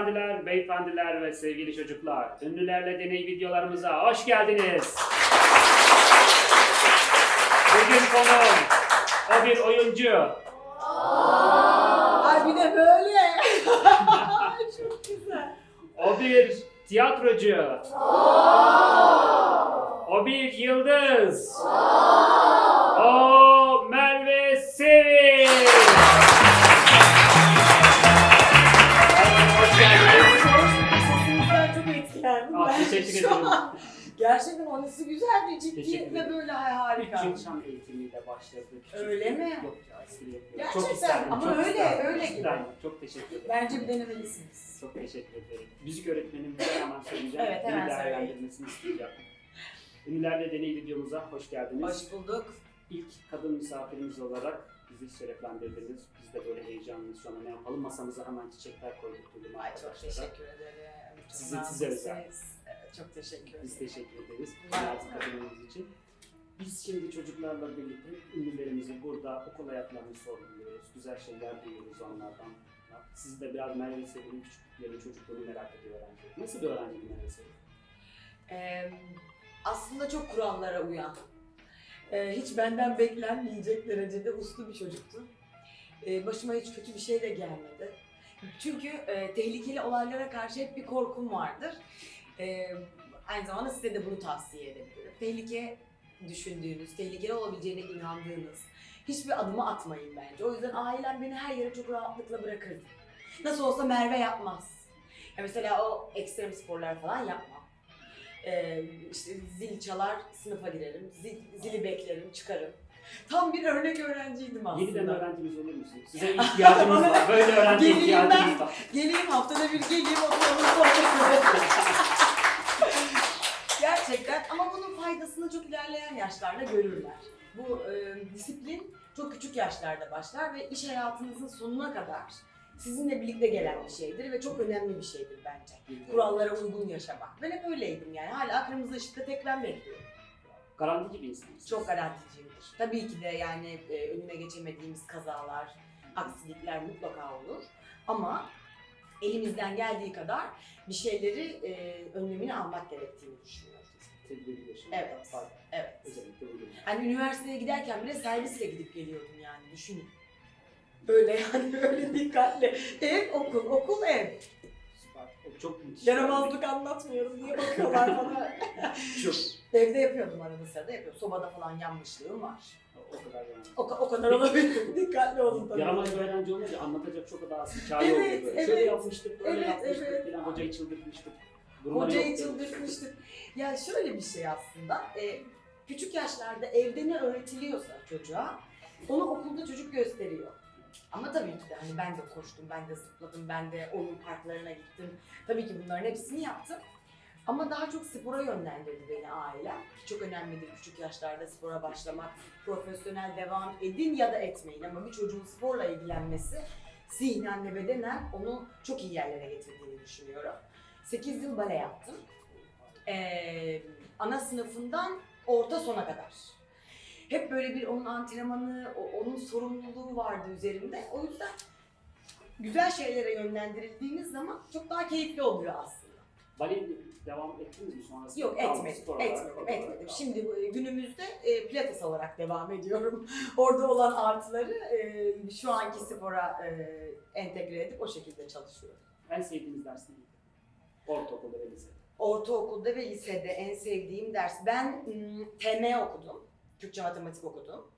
Hanımefendiler, beyefendiler ve sevgili çocuklar, ünlülerle deney videolarımıza hoş geldiniz. Bugün konuğum, o bir oyuncu. Ay bir de böyle. Çok güzel. O bir tiyatrocu. O bir yıldız. O teşekkür ederim. Gerçekten onesi güzel ve ciddi ve böyle hay harika. Küçük şan eğitimiyle başladı. Küçük- Öyle mi? Yok ya. Gerçekten, çok isterdim. ama çok öyle, isterdim. öyle Çok gibi. isterdim. Çok teşekkür ederim. Bence bir denemelisiniz. Çok teşekkür ederim. Müzik öğretmenimize hemen söyleyeceğim. Evet, hemen değerlendirmesini isteyeceğim. Ünlülerle deney videomuza hoş geldiniz. Hoş bulduk. İlk kadın misafirimiz olarak bizi şereflendirdiniz. Biz de böyle heyecanlıyız an. Ne yapalım? Masamıza hemen çiçekler koyduk. Ay çok teşekkür ederim. Size- size özel. Çok teşekkür ederim. Biz teşekkür ederiz. Olun. kadınımız için. Biz şimdi çocuklarla birlikte ünlülerimizi burada okul hayatlarını sorguluyoruz. Güzel şeyler duyuyoruz onlardan. Siz de biraz Merve Sevil'in küçüklüklerini, çocukluğunu merak ediyor öğrenci. Nasıl bir öğrenci Merve Sevil? Ee, aslında çok kurallara uyan. Ee, hiç benden beklenmeyecek derecede uslu bir çocuktu. Ee, başıma hiç kötü bir şey de gelmedi. Çünkü e, tehlikeli olaylara karşı hep bir korkum vardır. Ee, aynı zamanda size de bunu tavsiye edebilirim. Tehlike düşündüğünüz, tehlikeli olabileceğine inandığınız hiçbir adımı atmayın bence. O yüzden ailem beni her yere çok rahatlıkla bırakırdı. Nasıl olsa Merve yapmaz. Ya mesela o ekstrem sporlar falan yapmam. Ee, işte zil çalar sınıfa girerim, zil, zili beklerim çıkarım. Tam bir örnek öğrenciydim aslında. Yeniden öğrencimiz olur musunuz? Size ihtiyacımız var. Böyle öğrenci Geleyim ihtiyacımız ben. var. Geleyim haftada bir geleyim oturalım sohbet edelim. Gerçekten ama bunun faydasını çok ilerleyen yaşlarda görürler. Bu e, disiplin çok küçük yaşlarda başlar ve iş hayatınızın sonuna kadar sizinle birlikte gelen bir şeydir ve çok önemli bir şeydir bence. Kurallara uygun yaşamak. Ben hep öyleydim yani. Hala kırmızı ışıkta tek ben bekliyorum. Garantici bir insansınız. Çok garanticiyimdir. Tabii ki de yani e, önüne geçemediğimiz kazalar, aksilikler mutlaka olur. Ama elimizden geldiği kadar bir şeyleri e, önlemini almak gerektiğini düşünüyorum. Tedbirli yaşam. Evet. Var. Evet. Özellikle bugün. Hani üniversiteye giderken bile servisle gidip geliyordum yani düşünün. Böyle yani öyle dikkatli. Ev, okul, okul, ev. Süper. Çok müthiş. Yaramazlık anlatmıyorum diye bakıyorlar bana. Çok. Evde yapıyordum arada sırada yapıyordum. Sobada falan yanmışlığım var. O kadar yaramaz. O, o kadar olabilir. Dikkatli olun tabii. Yaramaz bir öğrenci olunca anlatacak çok daha az hikaye Evet, oluyor böyle. evet. Şöyle yapmıştık, böyle Evet, yapmıştık evet. falan. Hocayı çıldırtmıştık. Hocayı çıldırtmıştık. Ya şöyle bir şey aslında. e, küçük yaşlarda evde ne öğretiliyorsa çocuğa onu okulda çocuk gösteriyor. Ama tabii ki de hani ben de koştum, ben de zıpladım, ben de oyun parklarına gittim. Tabii ki bunların hepsini yaptım. Ama daha çok spora yönlendirdi beni ailem. Ki Çok önemlidir küçük yaşlarda spora başlamak. Profesyonel devam edin ya da etmeyin ama bir çocuğun sporla ilgilenmesi zihnen ve bedenen onu çok iyi yerlere getirdiğini düşünüyorum. 8 yıl bale yaptım. Ee, ana sınıfından orta sona kadar. Hep böyle bir onun antrenmanı, onun sorumluluğu vardı üzerimde. O yüzden güzel şeylere yönlendirildiğiniz zaman çok daha keyifli oluyor aslında. Bale devam ettiniz mi sonrasında? Yok etmedim, spor olarak, etmedim, olarak etmedim. kaldı. Şimdi bu- günümüzde e, pilates olarak devam ediyorum. Orada olan artıları e, şu anki spora e, entegre edip o şekilde çalışıyorum. En sevdiğiniz ders neydi? Ortaokulda ve lisede. Ortaokulda ve lisede en sevdiğim ders. Ben ım, TM okudum. Türkçe matematik okudum.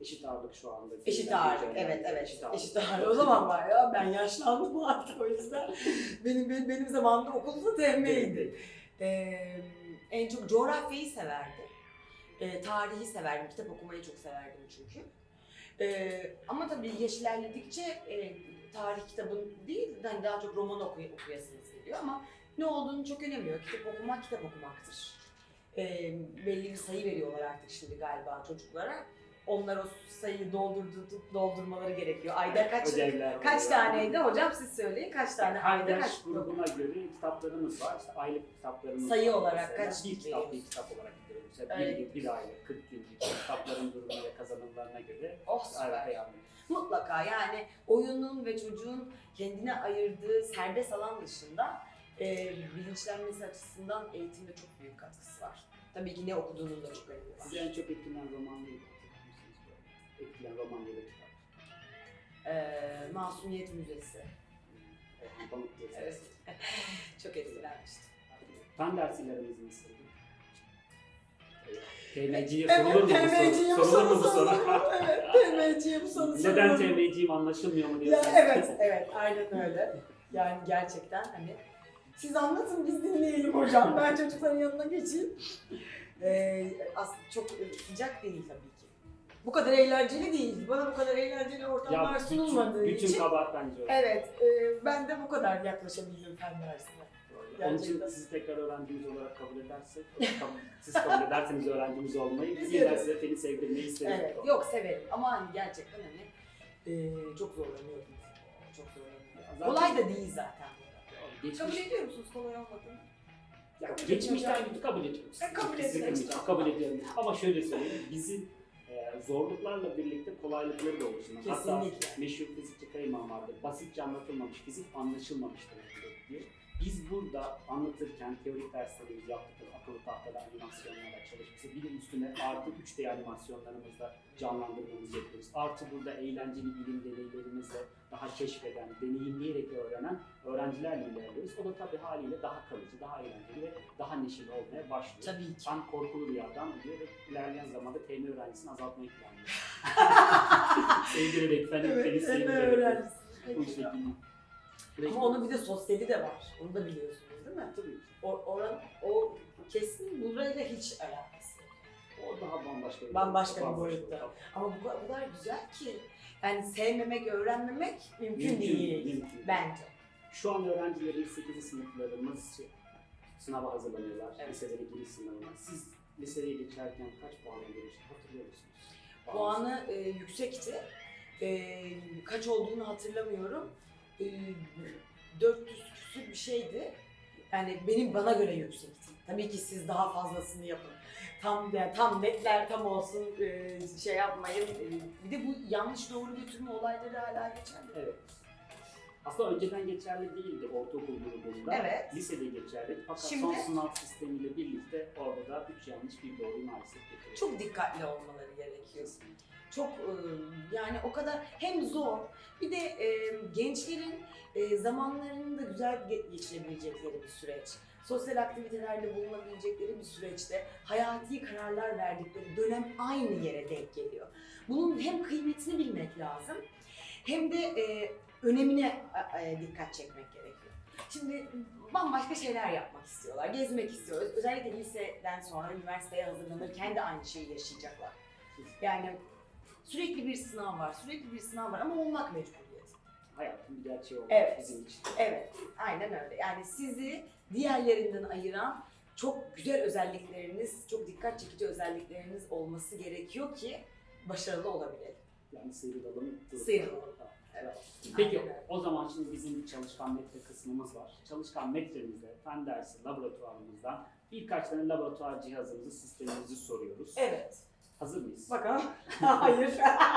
Eşit ağırlık şu anda. Eşit ağırlık, hocam evet yani. evet. Eşit ağırlık. O zaman var ya ben yaşlandım artık o yüzden. benim, benim, benim zamanımda okulda TM'ydi. Ee, en çok coğrafyayı severdim. Ee, tarihi severdim. Kitap okumayı çok severdim çünkü. Ee, ama tabii yaş ilerledikçe e, tarih kitabın değil, hani daha çok roman okuy okuyasınız geliyor ama ne olduğunu çok önemi yok. Kitap okumak kitap okumaktır. Ee, belli bir sayı veriyorlar artık şimdi galiba çocuklara. Onlar o sayıyı doldurdu, doldurmaları gerekiyor. Ayda kaç Ödevler kaç oluyor. taneydi hocam siz söyleyin kaç tane Her ayda kaç grubuna göre kitaplarımız var. İşte aylık kitaplarımız Sayı var. olarak Mesela kaç Bir kitap, bir kitap olarak gidiyoruz. Mesela bir, bir aylık, 40 günlük kitapların durumuna ve kazanımlarına göre Oh yani. Mutlaka yani oyunun ve çocuğun kendine ayırdığı serbest alan dışında e, bilinçlenmesi açısından eğitimde çok büyük katkısı var. Tabii ki ne okuduğunun da çok önemi var. Sizi en çok etkileyen roman neydi? Etkileyen roman ya da kitap. E, Masumiyet Müzesi. Evet, çok etkilenmiştim. Fen derslerimiz nasıldı? TMC'ye sorulur mu bu TMC'ye soru? Sorulur mu bu soru. Evet, TMC'ye bu soru Neden. TMC'yim anlaşılmıyor mu Ya diyorsunuz? evet, evet, aynen öyle. Yani gerçekten hani siz anlatın biz dinleyelim hocam. Ben çocukların yanına geçeyim. Ee, aslında çok sıcak değil tabii. Bu kadar eğlenceli değil. Bana bu kadar eğlenceli ortamlar Ya sunulmadığı bütün, bütün için. kabahat bence o. Evet, e, ben de bu kadar yaklaşabildim fen dersine. Onun için sizi tekrar öğrencimiz olarak kabul edersek, siz kabul ederseniz öğrencimiz olmayı, biz evet. size feni sevdirmeyi isteriz. Evet, yok severim ama hani gerçekten hani e, çok zorlanıyordum. Çok zorlanıyordum. Kolay da değil zaten. Geçmiş, Kabul ediyor musunuz kolay olmadığını? ya geçmişten kabul ediyoruz. Ben kabul ediyorum. Kabul ediyorum. Ama şöyle söyleyeyim, bizim e, zorluklarla birlikte kolaylıkları da oluşturuyor. Hatta meşhur fizikçi Feynman vardır. Basitçe anlatılmamış fizik anlaşılmamıştır diye. Biz burada anlatırken teorik derslerimiz yaptık, akıllı tahtada animasyonlarla çalışması, bir de üstüne artı 3D animasyonlarımızla canlandırmamızı yapıyoruz. Artı burada eğlenceli bilim deneylerimizle daha keşfeden, deneyimleyerek öğrenen öğrencilerle ilerliyoruz. O da tabii haliyle daha kalıcı, daha eğlenceli ve daha neşeli olmaya başlıyor. Tabii ki. Tam korkulu rüyadan diyor ve ilerleyen zamanda TM öğrencisini azaltmayı planlıyor. Sevdirerek, fen Evet, ülkeni sen de sevdirerek. öğrencisin. Bu şekilde. Ama onun bir de sosyali de var. Onu da biliyorsunuz değil mi? Tabii. O, oran, o kesin burayla hiç alakası yok. O daha bambaşka bir Bambaşka bir boyutta. Ama bu kadar, güzel ki. Yani sevmemek, öğrenmemek mümkün, Mümkün, değil. mümkün. Bence. Şu an öğrencilerin 8. sınıflarımız sınava hazırlanıyorlar. Evet. Liselere giriş sınavına. Siz liseye geçerken kaç puanla girmiştiniz hatırlıyor musunuz? Puanı e, yüksekti. E, kaç olduğunu hatırlamıyorum. E, 400 küsür bir şeydi. Yani benim bana göre yüksekti. Tabii ki siz daha fazlasını yapın. Tam yani tam netler tam olsun e, şey yapmayın. E, bir de bu yanlış doğru götürme olayları hala geçerli. Evet. Aslında önceden geçerli değildi ortaokul grubunda. Evet. Lisede geçerli. Fakat Şimdi- son sınav sistemiyle birlikte orada da 3 yanlış bir doğruyu maalesef getiriyor. Çok dikkatli olmaları gerekiyor. Çok e, yani o kadar hem zor bir de e, gençlerin e, zamanlarını da güzel ge- geçirebilecekleri bir süreç. Sosyal aktivitelerde bulunabilecekleri bir süreçte hayati kararlar verdikleri dönem aynı yere denk geliyor. Bunun hem kıymetini bilmek lazım hem de e, önemine e, dikkat çekmek gerekiyor. Şimdi bambaşka şeyler yapmak istiyorlar, gezmek istiyoruz. Özellikle liseden sonra üniversiteye hazırlanırken de aynı şeyi yaşayacaklar. Yani sürekli bir sınav var, sürekli bir sınav var ama olmak mecburiyeti. Hayatın bir gerçeği oldu Evet. bizim için. Evet, aynen öyle. Yani sizi diğerlerinden ayıran çok güzel özellikleriniz, çok dikkat çekici özellikleriniz olması gerekiyor ki başarılı olabilelim. Yani sıyrılalım. Sıyrılalım. Evet. Peki Aynen öyle. o zaman şimdi bizim bir çalışkan metre kısmımız var. Çalışkan metremizde fen dersi laboratuvarımızdan birkaç tane laboratuvar cihazımızı, sistemimizi soruyoruz. Evet. Hazır mıyız? Bakalım. Hayır.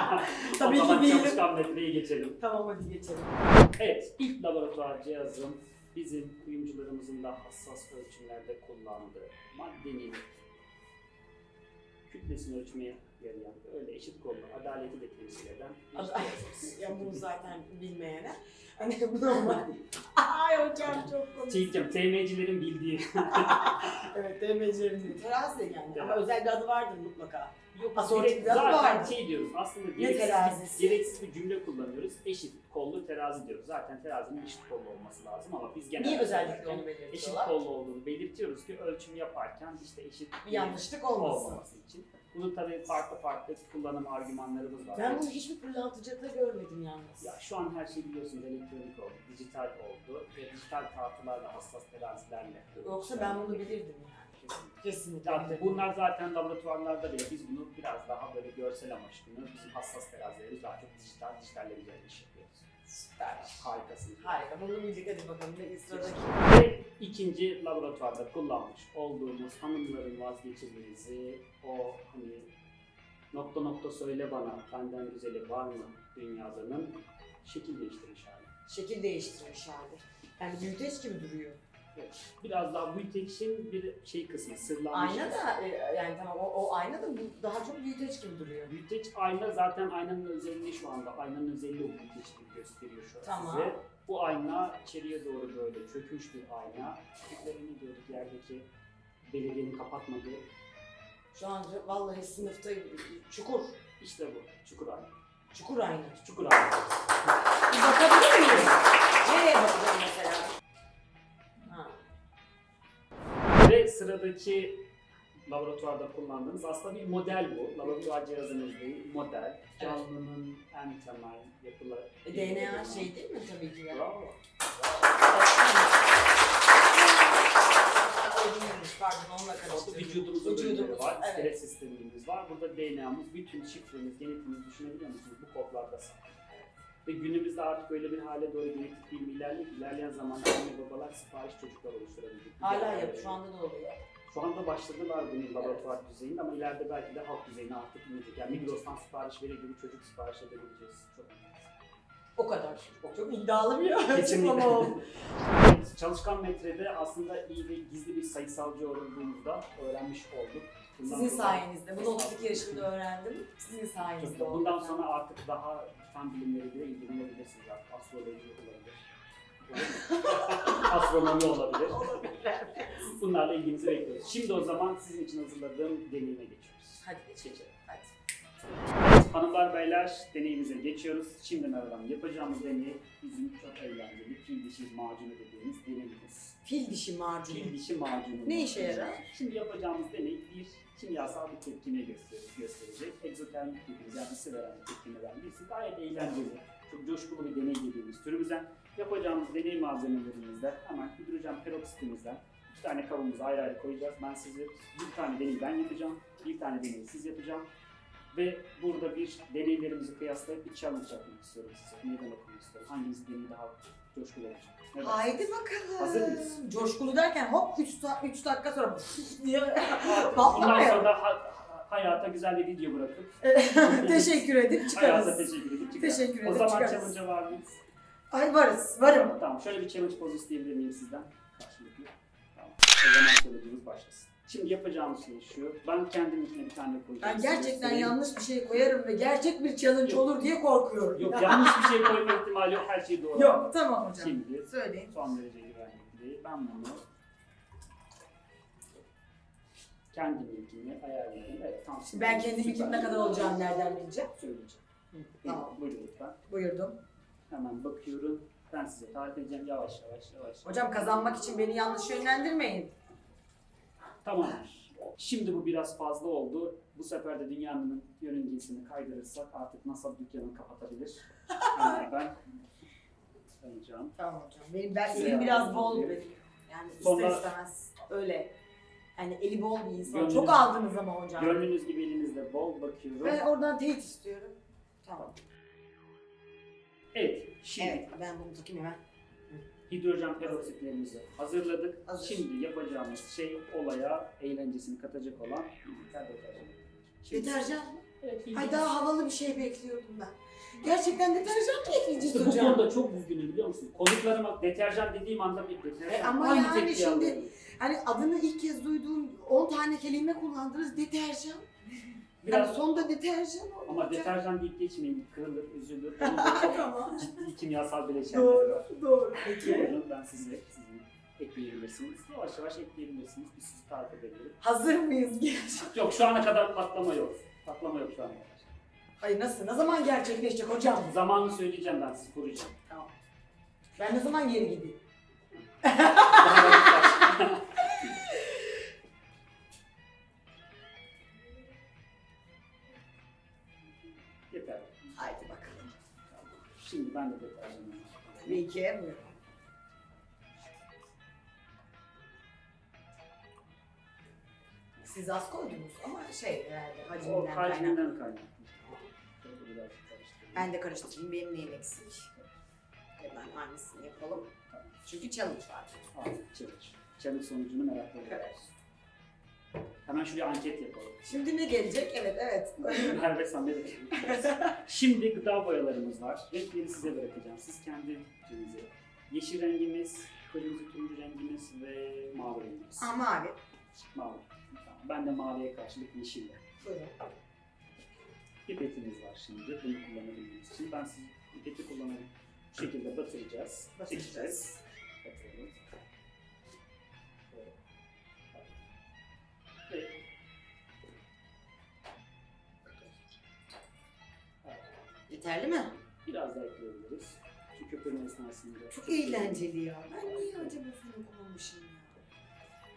Tabii o ki zaman değilim. çalışkan metreye geçelim. Tamam hadi geçelim. Evet, ilk laboratuvar cihazım bizim kuyumcularımızın da hassas ölçümlerde kullandığı maddenin kütlesini ölçmeye yarayan öyle eşit kollu adaleti de temsil eden bir cihazımız. ya bunu zaten bilmeyene. Hani bu normal. Ay hocam çok komik. Çiğdem, TM'cilerin bildiği. Evet DMC'nin. Terazi de yani. Ama özel bir adı vardır mutlaka. Yok, Asortik direkt zaten var. şey diyoruz aslında gereksiz, terazisi? gereksiz bir cümle kullanıyoruz. Eşit kollu terazi diyoruz. Zaten terazinin eşit kollu olması lazım ama biz genelde Niye özellikle onu eşit belirtiyorlar? kollu olduğunu belirtiyoruz ki ölçüm yaparken işte eşit Bir yanlışlık olmasın. olmaması için. Bunun tabii farklı farklı kullanım argümanlarımız var. Ben bunu hiçbir pırlaltıcıda görmedim yalnız. Ya şu an her şey biliyorsunuz elektronik oldu, dijital oldu ve dijital tahtalarla, hassas terazilerle. Yoksa ben bunu bilirdim yani. Kesinlikle. Kesinlikle Ya bilirdim. bunlar zaten laboratuvarlarda bile biz bunu biraz daha böyle görsel amaçlı, bizim hassas terazilerimiz daha çok dijital, dijitalle üzerine iş yapıyoruz. Süper. Harikasınız. Harika. Bunu bildik. Hadi bakalım. Ne sıradaki? Ve ikinci laboratuvarda kullanmış olduğumuz hanımların vazgeçilmezi, o hani Nokta nokta söyle bana benden güzeli var mı dünyadanın şekil değiştirmiş hali. Şekil değiştirmiş hali. Yani büyüteç gibi duruyor. Biraz daha büyüteçin bir şey kısmı sırlanmış. Ayna da e, yani tamam o, o ayna da bu daha çok büyüteç gibi duruyor. Büyüteç ayna zaten aynanın özelliği şu anda. Aynanın özelliği o büyüteç gibi gösteriyor şu an Tamam. size. Bu ayna içeriye doğru böyle çökmüş bir ayna. Küçüklerini diyorduk yerdeki belediyenin kapatmadığı. Şu an vallahi sınıfta çukur. İşte bu. Çukur ayna. Çukur ayna. Çukur ayna. Bir bakabilir miyiz? Nereye bakacağım mesela? Sıradaki laboratuvarda kullandığımız aslında bir model bu. Laboratuvar cihazımız değil, model. Canlının en temel yapıları. E, DNA şey değil mi tabii ki ya? Bravo. Ödülmüş pardon onunla Orada karıştırdım. vücudumuzun Vücudumuz, var, evet. iskelet sistemimiz var. Burada DNA'mız, bütün şifremiz, genetiğimizi düşünebiliyor musunuz? Bu kodlarda saklı. Ve günümüzde artık öyle bir hale doğru genetik bilimi ilerliyor ki ilerleyen zamanda anne babalar sipariş çocuklar oluşturabilecek. Hala hale yap şu anda da oluyor. Şu anda başladılar bunu laboratuvar düzeyinde ama ileride belki de halk düzeyine artık inecek. Yani Migros'tan sipariş verir gibi çocuk sipariş edebileceğiz. Çok O kadar. Çok, çok iddialı bir açıklama. Evet, Çalışkan metrede aslında iyi ve gizli bir sayısalcı olduğumuzda öğrenmiş olduk. Bundan Sizin sayenizde. Bunu 32 yaşında öğrendim. Sizin sayenizde. Bundan sonra artık daha fen bilimleriyle ilgilenebilirsiniz artık. Astroloji olabilir. Astronomi olabilir. Bunlarla ilginizi bekliyoruz. Şimdi o zaman sizin için hazırladığım deneyime geçiyoruz. Hadi geçelim. Hadi. Hanımlar beyler deneyimize geçiyoruz. Şimdi Merve'm yapacağımız deney bizim çok eğlenceli fil dişi macunu dediğimiz deneyimiz. Fil dişi macunu. Fil dişi macunu. Ne işe yarar? Şimdi yapacağımız deney bir kimyasal bir tepkime gösterecek. Egzotermik dediğimiz yani ısı veren bir tepkime vermesi gayet eğlenceli. Çok coşkulu bir deney dediğimiz türümüzden. Yapacağımız deney malzemelerimizde hemen hidrojen peroksitimizden iki tane kabımızı ayrı ayrı koyacağız. Ben size bir tane deneyi ben yapacağım, bir tane deneyi siz yapacağım. Ve burada bir deneylerimizi kıyaslayıp bir challenge yapmak istiyorum size. Meydan okumak istiyorum. Hangimiz deneyi daha coşkulu olacak? Haydi bakalım. Hazır mıyız? Coşkulu derken hop 3 3 dakika sonra diye patlamıyor. sonra ha- hayata güzel bir video bırakıp Teşekkür edip hayata çıkarız. teşekkür edip çıkarız. Teşekkür O edip zaman çıkarız. challenge'a var mıyız? Ay varız, varım. Tamam şöyle bir challenge pozu isteyebilir miyim sizden? Karşılıklı. Tamam. O zaman challenge'ımız başlasın. Şimdi yapacağımız şey şu. Ben kendimkine bir tane koyacağım. Ben size gerçekten göstereyim. yanlış bir şey koyarım ve gerçek bir challenge Yok. olur diye korkuyorum. Yok yanlış bir şey koyma ihtimali yok. Her şey doğru. Yok, tamam hocam. Şimdi Söyleyin. son derece güvenlikli. Ben bunu kendiminkini ayarladım. Evet tam Şimdi ben kendim için ne kadar olacağını nereden bileceğim? söyleyeceğim. Tamam. Buyurun lütfen. Buyurdum. Hemen bakıyorum. Ben size tarif edeceğim yavaş yavaş yavaş. Hocam kazanmak için beni yanlış yönlendirmeyin. Tamamdır. Şimdi bu biraz fazla oldu. Bu sefer de dünyanın yörüngesini kaydırırsak artık NASA dükkanını kapatabilir. Yani ben sayacağım. Tamam hocam. Benim ben Size elim biraz bol benim. Yani ister Sonra- istemez öyle. Yani eli bol bir insan. Gönlünüz- Çok aldınız ama hocam. Gördüğünüz gibi elinizde bol bakıyorum. Ben oradan teyit istiyorum. Tamam. Evet, şimdi Evet ben bunu takayım hemen. Hidrojen peroksitlerimizi hazırladık. Hazır. Şimdi yapacağımız şey olaya eğlencesini katacak olan deterjan. Şimdi- Deterjan mı? Evet, Ay daha havalı bir şey bekliyordum ben. Gerçekten deterjan mı ekleyeceğiz İşte bu hocam? konuda çok üzgünüm biliyor musun? Konuklarıma deterjan dediğim anda bir deterjan. E ama aynı yani tepkiyi şimdi- alıyorum. Hani adını ilk kez duyduğum 10 tane kelime kullandınız deterjan. Biraz Yani sonda deterjan oldu. Ama deterjan deyip geçmeyin, kırılır, üzülür. Tamam. ciddi kimyasal bileşenleri Doğru, var. doğru. Peki. Buyurun ben size, sizin ekleyebilirsiniz. Yavaş yavaş ekleyebilirsiniz. Biz sizi tarif edebiliriz. Hazır mıyız gerçekten? Yok şu ana kadar patlama yok. Patlama yok şu ana kadar. Ay nasıl? Ne zaman gerçekleşecek hocam? Zamanını söyleyeceğim ben sizi koruyacağım. Tamam. Ben ne zaman geri gideyim? Yeter. Haydi bakalım. Şimdi ben de deterjanı Tabii ki. Buyurun. Siz az koydunuz ama şey herhalde O kalbimden kaynaklı. Şöyle biraz karıştırayım. Ben de karıştırayım. Benim neyim eksik? Hemen aynısını yapalım. Çünkü challenge var. Al, challenge. Challenge sonucunu merakla bekliyoruz. Hemen şuraya anket yapalım. Şimdi ne gelecek? Evet evet. Merve sen de Şimdi gıda boyalarımız var. Renkleri size bırakacağım. Siz kendi bütçenize. Yeşil rengimiz, kırmızı turuncu rengimiz ve mavi rengimiz. Aa, mavi. Mavi. Tamam. Ben de maviye karşılık yeşille. Buyurun. Pipetimiz var şimdi. Bunu kullanabilmeniz için. Ben siz pipeti kullanarak bu şekilde batıracağız. Batıracağız. Çekeceğiz. Yeterli mi? biraz daha ekleyebiliriz. Çünkü köpürme esnasında. Çok eğlenceli ya. Ben niye acaba Fen'i kullanmışım ya?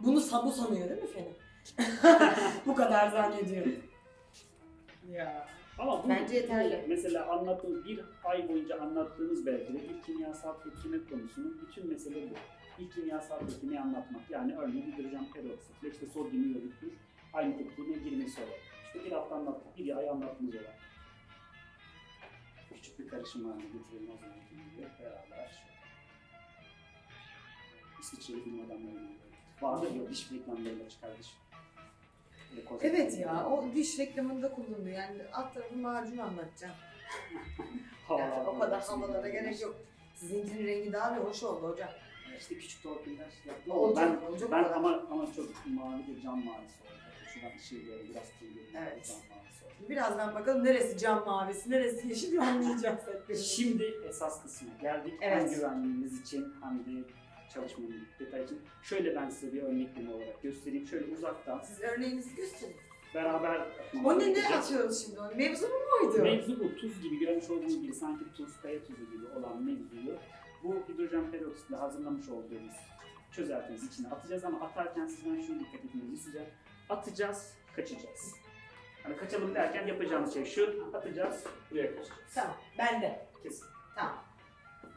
Bunu Sabu sanıyor değil mi Fen'i? Bu kadar zannediyor. Ya. Ama bu, Bence yeterli. bu mesela anlattığımız bir ay boyunca anlattığımız belki de ilk kimyasal tepkime konusunun bütün mesele bu. İlk kimyasal tepkimeyi anlatmak. Yani örneğin hidrojen peroksit ve işte sodyum iyonittir. Aynı tepkimeye girmesi olarak. İşte bir hafta anlattık, bir ay anlattığımız olay. Küçük bir karışım haline getirelim o zaman gibi beraber. İsviçreli film adamlarının vardır ya diş reklamlarında çıkar diş. Evet ya o diş reklamında kullanılıyor. Yani alt tarafı macun anlatacağım. Yani o kadar havalara gerek yok. Sizinkinin rengi daha bir hoş oldu hocam. İşte küçük torpiller yaptım. Olacak, ben, olacak ben ama ama çok mavi bir cam mavisi oldu. Işığı böyle biraz tüylü Evet. Birazdan bakalım neresi cam mavisi, neresi yeşil anlayacağız hep birlikte. Şimdi esas kısmına geldik. Hem Evet. güvenliğimiz için hem de çalışmanın detay için. Şöyle ben size bir örnekleme olarak göstereyim. Şöyle uzaktan Siz örneğinizi gösterin. beraber O ne ne atıyoruz şimdi? O Mevzu mu muydu? Mevzu bu. Tuz gibi görmüş olduğunuz gibi sanki tuz, kaya tuzu gibi olan mevzuyu bu hidrojen peroksitle hazırlamış olduğumuz çözeltimiz içine atacağız ama atarken sizden şunu dikkat etmenizi isteyeceğim. Atacağız, kaçacağız. Hani kaçalım derken yapacağımız şey şu, atacağız, buraya kaçacağız. Tamam, ben de. Kesin. Tamam.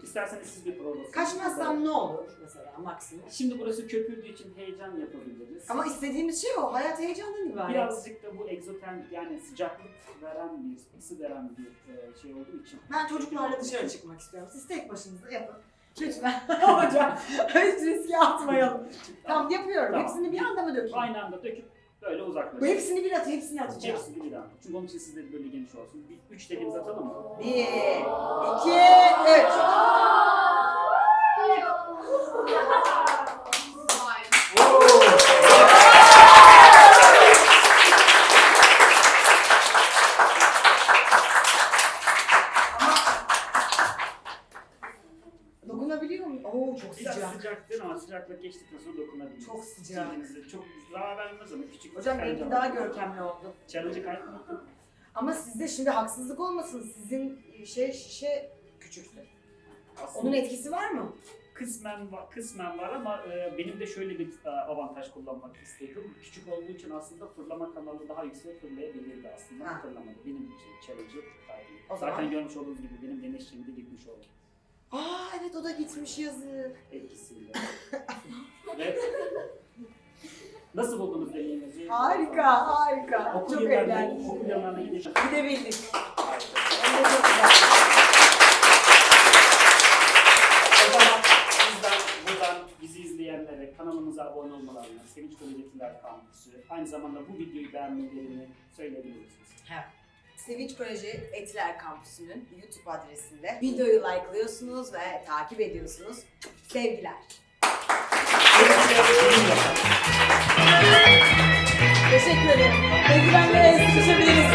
İsterseniz siz bir provasyon. Kaçmazsam ne olur mesela maksimum? Şimdi burası köpürdüğü için heyecan yapabiliriz. Ama istediğimiz şey o. Hayat heyecandan ibaret. Birazcık da bu egzotermik yani sıcaklık veren bir, ısı veren bir e, şey olduğu için Ben çocuklarla dışarı çıkmak istiyorum. Siz tek başınıza yapın. Lütfen hocam. Hiç riske atmayalım. tamam yapıyorum. Tamam. Hepsini bir anda mı dökeyim? aynı anda döküp böyle Bu uzaklaşacağız. hepsini bir at, hepsini atacağım. Hepsini bir anda. Çünkü onun için sizde böyle geniş olsun. Bir, üç dediğimiz atalım mı? Bir, iki, Hocam benimki daha görkemli oldu. Challenge'ı kaybetmek Ama sizde şimdi haksızlık olmasın. Sizin şey şişe küçüktü. aslında Onun etkisi var mı? kısmen var, kısmen var ama e, benim de şöyle bir e, avantaj kullanmak istedim. Küçük olduğu için aslında fırlama kanalı daha yüksek fırlayabilirdi aslında. Ha. Fırlamadı. Benim için challenge'ı kaybettim. O Zaten zaman- görmüş olduğunuz gibi benim deneçliğim de gitmiş oldu. Aa evet o da gitmiş yazık. etkisiyle. Ve nasıl buldunuz deneyiminizi? Harika, harika. Okul çok eğlendim. okul yıllarına gidecek. Gidebildik. Hem de çok güzel. O zaman sizden buradan bizi izleyenlere kanalımıza abone olmalarını, Sevinç Koleji'ler Kampüsü, aynı zamanda bu videoyu beğenmelerini söyleyebilir misiniz? Sevinç Koleji Etiler Kampüsü'nün YouTube adresinde videoyu like'lıyorsunuz ve takip ediyorsunuz. Sevgiler. Teşekkür ederim. De sıkışabiliriz.